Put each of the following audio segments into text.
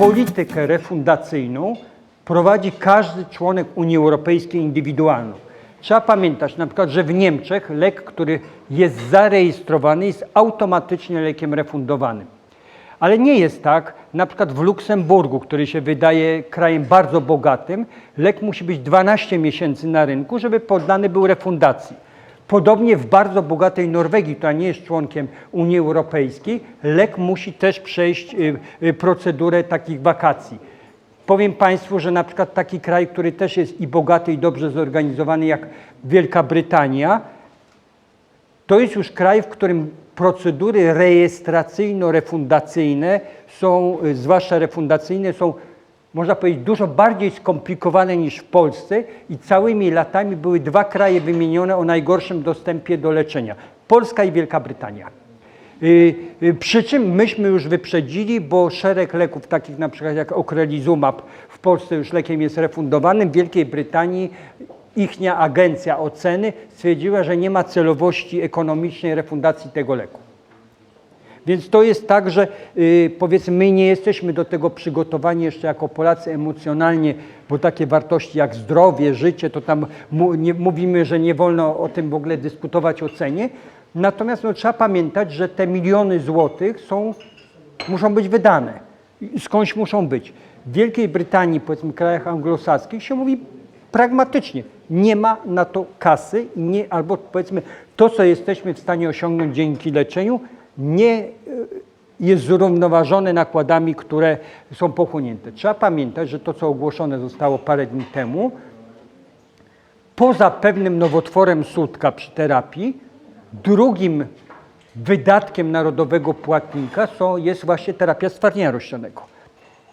politykę refundacyjną prowadzi każdy członek Unii Europejskiej indywidualną. Trzeba pamiętać na przykład, że w Niemczech lek, który jest zarejestrowany, jest automatycznie lekiem refundowanym. Ale nie jest tak, na przykład w Luksemburgu, który się wydaje krajem bardzo bogatym, lek musi być 12 miesięcy na rynku, żeby poddany był refundacji. Podobnie w bardzo bogatej Norwegii, która nie jest członkiem Unii Europejskiej, lek musi też przejść y, y, procedurę takich wakacji. Powiem Państwu, że na przykład taki kraj, który też jest i bogaty, i dobrze zorganizowany, jak Wielka Brytania, to jest już kraj, w którym procedury rejestracyjno-refundacyjne są, y, zwłaszcza refundacyjne, są, można powiedzieć, dużo bardziej skomplikowane niż w Polsce i całymi latami były dwa kraje wymienione o najgorszym dostępie do leczenia. Polska i Wielka Brytania. Y, y, Przy czym myśmy już wyprzedzili, bo szereg leków, takich na przykład jak Ocrelizumab, w Polsce już lekiem jest refundowanym. W Wielkiej Brytanii ichnia agencja oceny stwierdziła, że nie ma celowości ekonomicznej refundacji tego leku. Więc to jest tak, że y, powiedzmy my nie jesteśmy do tego przygotowani jeszcze jako Polacy emocjonalnie, bo takie wartości jak zdrowie, życie, to tam nie, mówimy, że nie wolno o tym w ogóle dyskutować o cenie. Natomiast no, trzeba pamiętać, że te miliony złotych są, muszą być wydane. Skądś muszą być. W Wielkiej Brytanii, powiedzmy w krajach anglosaskich się mówi pragmatycznie. Nie ma na to kasy, nie, albo powiedzmy to, co jesteśmy w stanie osiągnąć dzięki leczeniu, nie y, jest zrównoważone nakładami, które są pochłonięte. Trzeba pamiętać, że to, co ogłoszone zostało parę dni temu, poza pewnym nowotworem sutka przy terapii, drugim wydatkiem narodowego płatnika są, jest właśnie terapia stwardnienia rozsianego.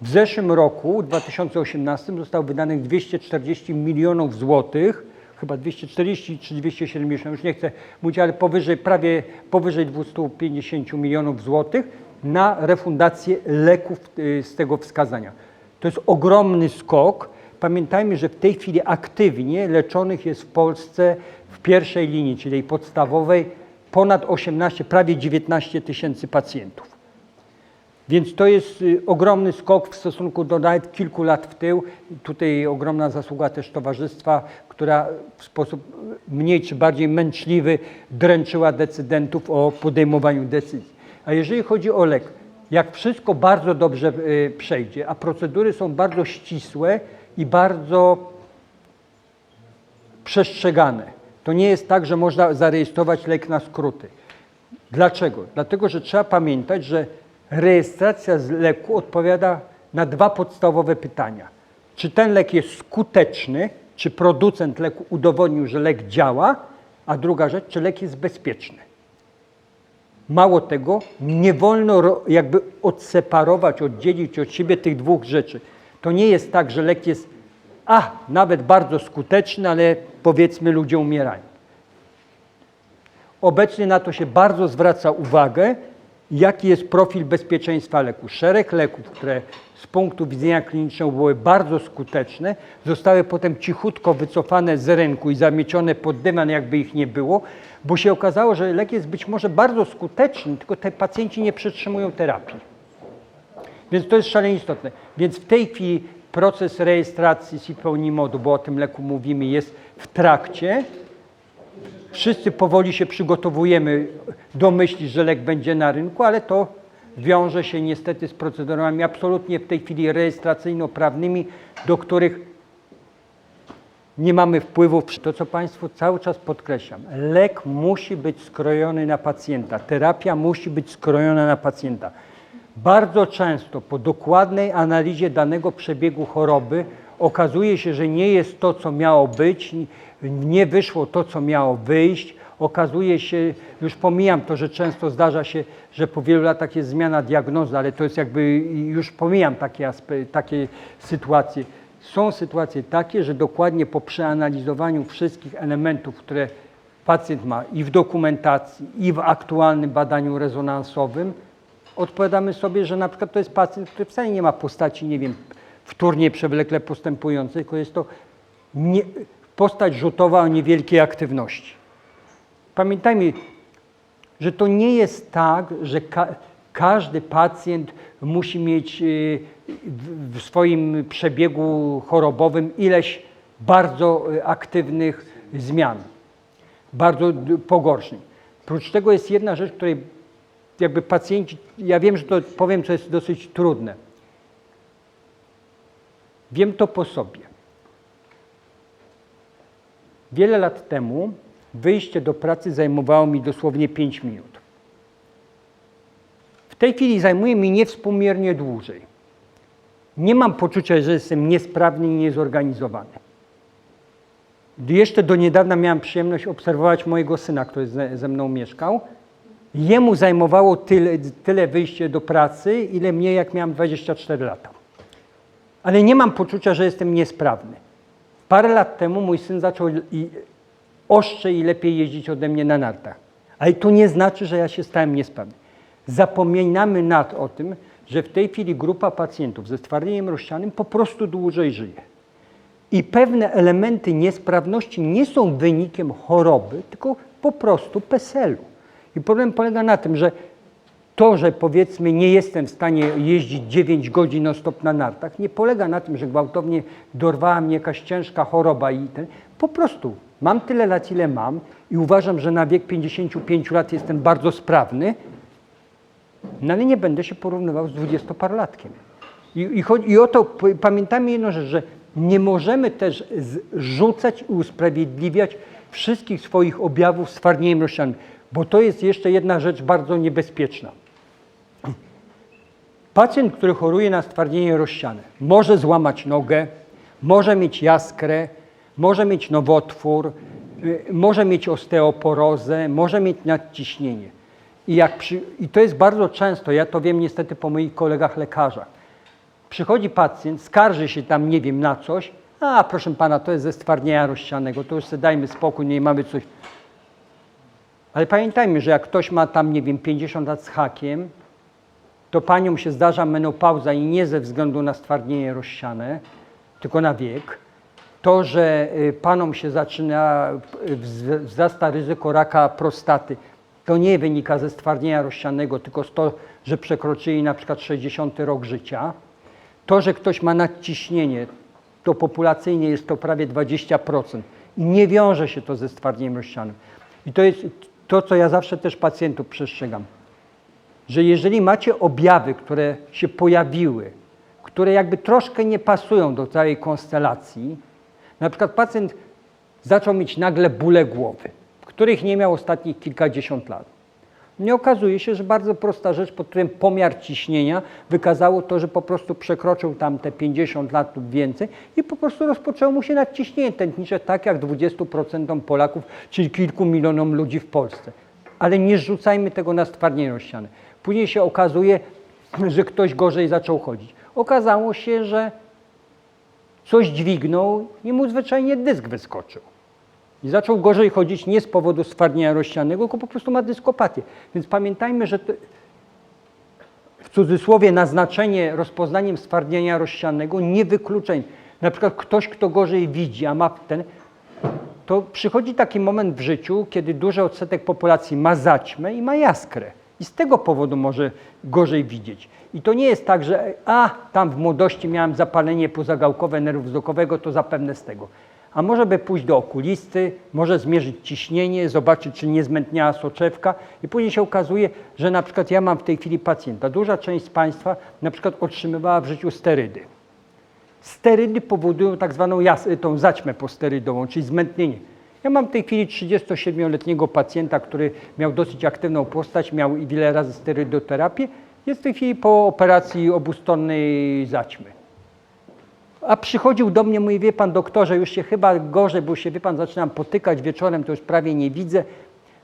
W zeszłym roku, 2018, zostało wydanych 240 milionów złotych, chyba 240 czy 270, już nie chcę mówić, ale powyżej, prawie powyżej 250 milionów złotych na refundację leków y, z tego wskazania. To jest ogromny skok. Pamiętajmy, że w tej chwili aktywnie leczonych jest w Polsce w pierwszej linii, czyli podstawowej, ponad 18, prawie 19 tysięcy pacjentów. Więc to jest y, ogromny skok w stosunku do nawet kilku lat w tył. Tutaj ogromna zasługa też towarzystwa, która w sposób y, mniej czy bardziej męczliwy dręczyła decydentów o podejmowaniu decyzji. A jeżeli chodzi o lek, jak wszystko bardzo dobrze y, przejdzie, a procedury są bardzo ścisłe i bardzo przestrzegane, to nie jest tak, że można zarejestrować lek na skróty. Dlaczego? Dlatego, że trzeba pamiętać, że rejestracja z leku odpowiada na dwa podstawowe pytania. Czy ten lek jest skuteczny, czy producent leku udowodnił, że lek działa, a druga rzecz, czy lek jest bezpieczny. Mało tego, nie wolno jakby odseparować, oddzielić od siebie tych dwóch rzeczy. To nie jest tak, że lek jest, a nawet bardzo skuteczny, ale powiedzmy ludzie umierają. Obecnie na to się bardzo zwraca uwagę, jaki jest profil bezpieczeństwa leku. Szereg leków, które z punktu widzenia klinicznego były bardzo skuteczne, zostały potem cichutko wycofane z rynku i zamiecione pod dywan, jakby ich nie było, bo się okazało, że lek jest być może bardzo skuteczny, tylko te pacjenci nie przetrzymują terapii. Więc to jest szalenie istotne. Więc w tej chwili proces rejestracji Siponimodu, bo o tym leku mówimy, jest w trakcie. Wszyscy powoli się przygotowujemy do myśli, że lek będzie na rynku, ale to wiąże się niestety z procedurami absolutnie w tej chwili rejestracyjno-prawnymi, do których nie mamy wpływu. To, co Państwu cały czas podkreślam, lek musi być skrojony na pacjenta, terapia musi być skrojona na pacjenta. Bardzo często po dokładnej analizie danego przebiegu choroby okazuje się, że nie jest to, co miało być, nie wyszło to, co miało wyjść. Okazuje się, już pomijam to, że często zdarza się, że po wielu latach jest zmiana diagnozy, ale to jest jakby, już pomijam takie, takie sytuacje. Są sytuacje takie, że dokładnie po przeanalizowaniu wszystkich elementów, które pacjent ma i w dokumentacji, i w aktualnym badaniu rezonansowym, odpowiadamy sobie, że na przykład to jest pacjent, który wcale nie ma postaci, nie wiem, wtórnie przewlekle postępującej, tylko jest to nie, postać rzutowa o niewielkiej aktywności. Pamiętajmy, że to nie jest tak, że ka- Każdy pacjent musi mieć y, w, swoim przebiegu chorobowym ileś bardzo y, aktywnych zmian, bardzo d- pogorszeń. Prócz tego jest jedna rzecz, której jakby pacjenci, ja wiem, że to powiem, co jest dosyć trudne. Wiem to po sobie. Wiele lat temu wyjście do pracy zajmowało mi dosłownie 5 minut. W tej chwili zajmuje mi niewspółmiernie dłużej. Nie mam poczucia, że jestem niesprawny i niezorganizowany. Jeszcze do niedawna miałem przyjemność obserwować mojego syna, który ze, mną mieszkał. Jemu zajmowało tyle, tyle wyjście do pracy, ile mnie, jak miałem 24 lata. Ale nie mam poczucia, że jestem niesprawny. Parę lat temu mój syn zaczął i oszczej i lepiej jeździć ode mnie na nartach. Ale to nie znaczy, że ja się stałem niesprawny. Zapominamy nad o tym, że w tej chwili grupa pacjentów ze stwardnieniem rozsianym po prostu dłużej żyje. I pewne elementy niesprawności nie są wynikiem choroby, tylko po prostu PESEL-u. I problem polega na tym, że to, że powiedzmy nie jestem w stanie jeździć 9 godzin non stop na nartach, nie polega na tym, że gwałtownie dorwała mnie jakaś ciężka choroba i ten. Po prostu mam tyle lat, ile mam i uważam, że na wiek 55 lat jestem bardzo sprawny, no ale nie będę się porównywał z dwudziestoparlatkiem. I, i, I o to pamiętajmy jedną rzecz, że nie możemy też zrzucać i usprawiedliwiać wszystkich swoich objawów stwardnieniem rozsianym, bo to jest jeszcze jedna rzecz bardzo niebezpieczna. Pacjent, który choruje na stwardnienie rozsiane, może złamać nogę, może mieć jaskrę, może mieć nowotwór, y, może mieć osteoporozę, może mieć nadciśnienie. I, jak przy, I to jest bardzo często, ja to wiem niestety po moich kolegach lekarzach. Przychodzi pacjent, skarży się tam, nie wiem, na coś, a proszę pana, to jest ze stwardnienia rozsianego, to już sobie dajmy spokój, nie mamy coś. Ale pamiętajmy, że jak ktoś ma tam, nie wiem, 50 lat z hakiem, to paniom się zdarza menopauza i nie ze względu na stwardnienie rozsiane, tylko na wiek. To, że y, panom się zaczyna, y, wz- wzrasta ryzyko raka prostaty, to nie wynika ze stwardnienia rozsianego, tylko z to, że przekroczyli na przykład 60 rok życia. To, że ktoś ma nadciśnienie, to populacyjnie jest to prawie 20% i nie wiąże się to ze stwardnieniem rozsianym. I to jest to, co ja zawsze też pacjentów przestrzegam że jeżeli macie objawy, które się pojawiły, które jakby troszkę nie pasują do całej konstelacji, na przykład pacjent zaczął mieć nagle bóle głowy, których nie miał ostatnich kilkadziesiąt lat. Nie okazuje się, że bardzo prosta rzecz, pod którym pomiar ciśnienia wykazało to, że po prostu przekroczył tam te 50 lat lub więcej i po prostu rozpoczęło mu się nadciśnienie tętnicze, tak jak 20% Polaków, czyli kilku milionom ludzi w Polsce. Ale nie zrzucajmy tego na stwardnienie rozsiane. Później się okazuje, że ktoś gorzej zaczął chodzić. Okazało się, że coś dźwignął i mu zwyczajnie dysk wyskoczył. I zaczął gorzej chodzić nie z powodu stwardnienia rozsianego, tylko po prostu ma dyskopatię. Więc pamiętajmy, że w cudzysłowie naznaczenie rozpoznaniem stwardnienia rozsianego nie wyklucza. Na przykład ktoś, kto gorzej widzi, a ma ten, to przychodzi taki moment w życiu, kiedy duży odsetek populacji ma zaćmę i ma jaskrę. I z tego powodu może gorzej widzieć. I to nie jest tak, że a, tam w młodości miałem zapalenie pozagałkowe nerwu wzrokowego, to zapewne z tego. A może by pójść do okulisty, może zmierzyć ciśnienie, zobaczyć, czy nie zmętniała soczewka i później się okazuje, że na przykład ja mam w tej chwili pacjenta. Duża część z Państwa na przykład otrzymywała w życiu sterydy. Sterydy powodują tak zwaną jas- tą zaćmę posterydową, czyli zmętnienie. Ja mam w tej chwili 37-letniego pacjenta, który miał dosyć aktywną postać, miał wiele razy sterydoterapię. Jest w tej chwili po operacji obustronnej zaćmy. A przychodził do mnie, mówi, wie pan doktorze, już się chyba gorzej, bo się, wie pan, zaczynam potykać wieczorem, to już prawie nie widzę.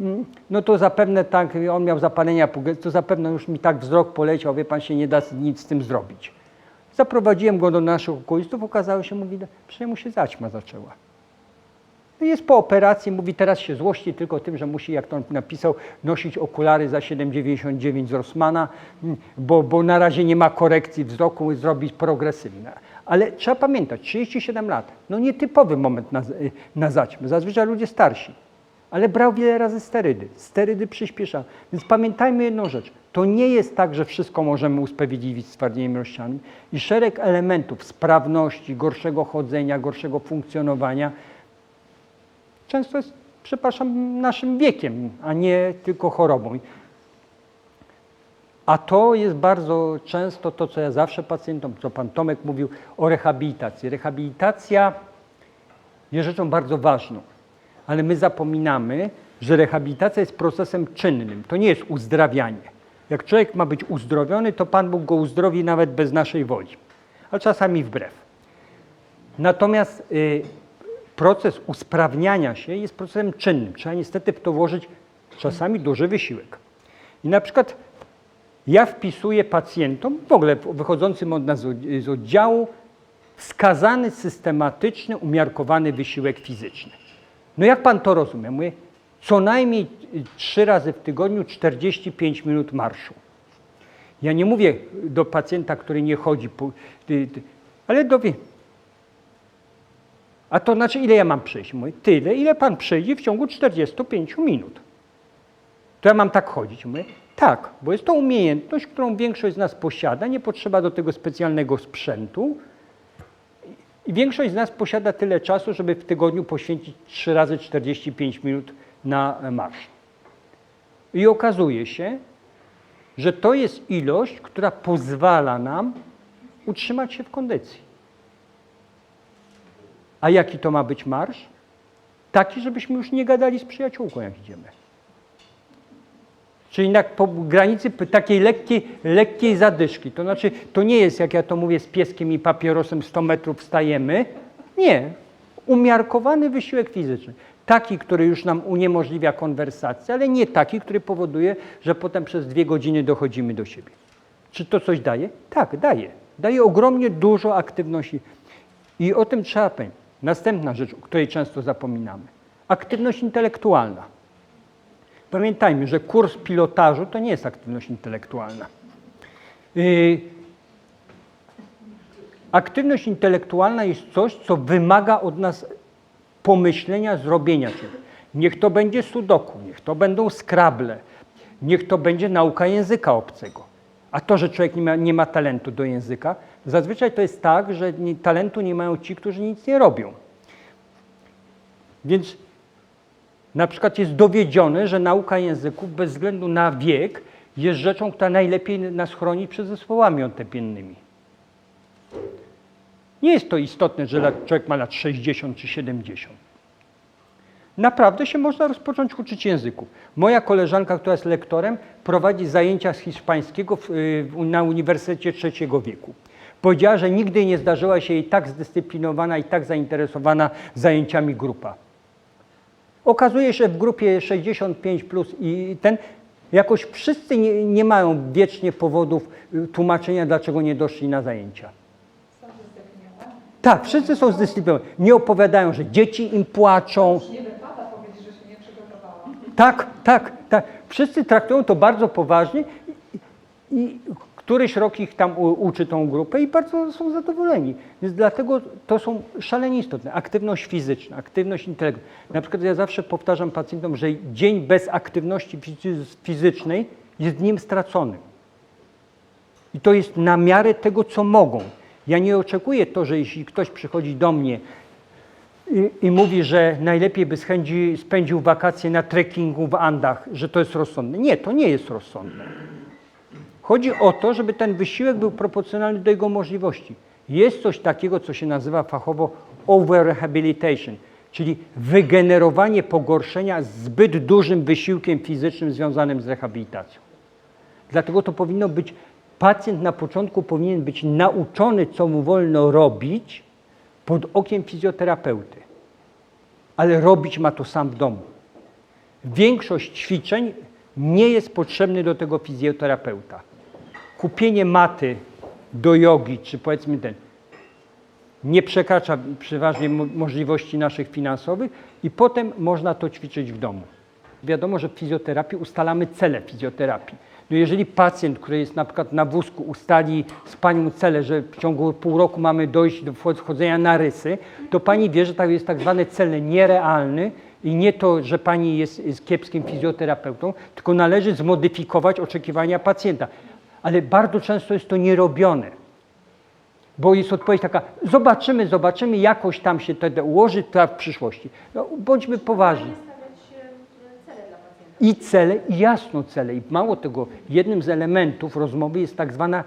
Mm, No to zapewne tak, on miał zapalenia, to zapewne już mi tak wzrok poleciał, wie pan, się nie da nic z tym zrobić. Zaprowadziłem go do naszych okulistów, okazało się, mówi, że mu się zaćma zaczęła. No Jest po operacji, mówi, teraz się złości tylko tym, że musi, jak to napisał, nosić okulary za 7,99 z Rossmana, mm, bo, bo na razie nie ma korekcji wzroku, zrobić progresywne. Ale trzeba pamiętać, 37 lat, no nietypowy moment na, na zaćmę, zazwyczaj ludzie starsi. ale brał wiele razy sterydy. Sterydy przyspieszały. Więc pamiętajmy jedną rzecz. To nie jest tak, że wszystko możemy usprawiedliwić stwardnieniem ilościami i szereg elementów sprawności, gorszego chodzenia, gorszego funkcjonowania często jest, przepraszam, naszym wiekiem, a nie tylko chorobą. A to jest bardzo często to, co ja zawsze pacjentom, co pan Tomek mówił o rehabilitacji. Rehabilitacja jest rzeczą bardzo ważną, ale my zapominamy, że rehabilitacja jest procesem czynnym. To nie jest uzdrawianie. Jak człowiek ma być uzdrowiony, to Pan Bóg go uzdrowi nawet bez naszej woli, ale czasami wbrew. Natomiast y, proces usprawniania się jest procesem czynnym. Trzeba niestety w to włożyć czasami duży wysiłek. I na przykład ja wpisuję pacjentom, w ogóle wychodzącym od nas z od- z oddziału, wskazany systematyczny, umiarkowany wysiłek fizyczny. No jak pan to rozumie? Mówię, co najmniej trzy razy w tygodniu 45 minut marszu. Ja nie mówię do pacjenta, który nie chodzi, ale do. A to znaczy, ile ja mam przejść? Mówię, tyle, ile pan przejdzie w ciągu 45 minut. To ja mam tak chodzić? Mówię, tak, bo jest to umiejętność, którą większość z nas posiada, nie potrzeba do tego specjalnego sprzętu. I większość z nas posiada tyle czasu, żeby w tygodniu poświęcić 3 razy 45 minut na marsz. I okazuje się, że to jest ilość, która pozwala nam utrzymać się w kondycji. A jaki to ma być marsz? Taki, żebyśmy już nie gadali z przyjaciółką, jak idziemy. Czyli na, granicy takiej lekkiej, lekkiej zadyszki. To znaczy, to nie jest, jak ja to mówię, z pieskiem i papierosem 100 metrów wstajemy. Nie. Umiarkowany wysiłek fizyczny. Taki, który już nam uniemożliwia konwersację, ale nie taki, który powoduje, że potem przez dwie godziny dochodzimy do siebie. Czy to coś daje? Tak, daje. Daje ogromnie dużo aktywności. I o tym trzeba pamiętać. Następna rzecz, o której często zapominamy. Aktywność intelektualna. Pamiętajmy, że kurs pilotażu to nie jest aktywność intelektualna. Yy, aktywność intelektualna jest coś, co wymaga od nas pomyślenia, zrobienia czegoś. Niech to będzie sudoku, niech to będą skrable, niech to będzie nauka języka obcego. A to, że człowiek nie ma, nie ma talentu do języka, zazwyczaj to jest tak, że nie, talentu nie mają ci, którzy nic nie robią. Więc na przykład jest dowiedzione, że nauka języków bez względu na wiek jest rzeczą, która najlepiej nas chroni przed zespołami ontopiennymi. Nie jest to istotne, że człowiek ma lat 60 czy 70. Naprawdę się można rozpocząć uczyć języków. Moja koleżanka, która jest lektorem, prowadzi zajęcia z hiszpańskiego w, y, na Uniwersytecie Trzeciego Wieku. Powiedziała, że nigdy nie zdarzyła się jej tak zdyscyplinowana i tak zainteresowana zajęciami grupa. Okazuje się, że w grupie 65 plus i ten jakoś wszyscy nie, nie mają wiecznie powodów y, tłumaczenia, dlaczego nie doszli na zajęcia. Tak, wszyscy są zdyscyplinowani. Nie opowiadają, że dzieci im płaczą. Nie wypada powiedzieć, że się nie przygotowałam. Tak, tak, tak. Wszyscy traktują to bardzo poważnie i, któryś rok ich tam uczy tą grupę i bardzo są zadowoleni. Więc dlatego to są szalenie istotne. Aktywność fizyczna, aktywność intelektualna. Na przykład ja zawsze powtarzam pacjentom, że dzień bez aktywności fizy- fizycznej jest dniem straconym. I to jest na miarę tego, co mogą. Ja nie oczekuję to, że jeśli ktoś przychodzi do mnie i, i mówi, że najlepiej by z chęci spędził wakacje na trekkingu w Andach, że to jest rozsądne. Nie, to nie jest rozsądne. Chodzi o to, żeby ten wysiłek był proporcjonalny do jego możliwości. Jest coś takiego, co się nazywa fachowo over-rehabilitation, czyli wygenerowanie pogorszenia zbyt dużym wysiłkiem fizycznym związanym z rehabilitacją. Dlatego to powinno być, pacjent na początku powinien być nauczony, co mu wolno robić pod okiem fizjoterapeuty. Ale robić ma to sam w domu. Większość ćwiczeń nie jest potrzebny do tego fizjoterapeuta. Kupienie maty do jogi, czy powiedzmy ten, nie przekracza przeważnie mo- możliwości naszych finansowych i potem można to ćwiczyć w domu. Wiadomo, że w fizjoterapii ustalamy cele fizjoterapii. No jeżeli pacjent, który jest na przykład na wózku, ustali z panią cele, że w ciągu pół roku mamy dojść do wchodzenia na rysy, to pani wie, że to jest tak zwany cel nierealny I nie to, że pani jest, jest kiepskim fizjoterapeutą, tylko należy zmodyfikować oczekiwania pacjenta. Ale bardzo często jest to nierobione. Bo jest odpowiedź taka, zobaczymy, zobaczymy, jakoś tam się to ułoży w przyszłości. No, bądźmy poważni. stawiać e, cele dla pacjenta. I cele, i jasno cele. I mało tego, jednym z elementów rozmowy jest tak zwana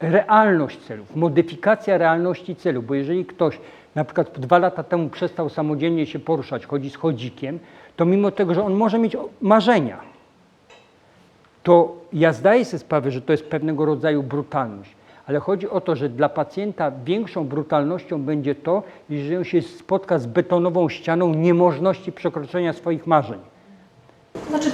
realność celów, modyfikacja realności celów, bo jeżeli ktoś na przykład dwa lata temu przestał samodzielnie się poruszać, chodzi z chodzikiem, to mimo tego, że on może mieć marzenia, to ja zdaję sobie sprawę, że to jest pewnego rodzaju brutalność, ale chodzi o to, że dla pacjenta większą brutalnością będzie to, jeżeli on się spotka z betonową ścianą niemożności przekroczenia swoich marzeń.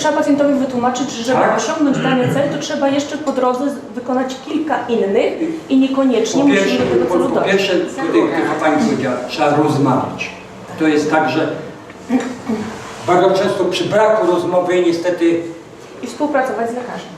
Trzeba pacjentowi wytłumaczyć, że żeby Tak. osiągnąć dany cel, to trzeba jeszcze po drodze z- wykonać kilka innych i niekoniecznie musimy do tego celu dojść. pierwsze, tutaj tylko Pani powiedziała, trzeba rozmawiać. To jest tak, że bardzo często przy braku rozmowy niestety I współpracować z lekarzem.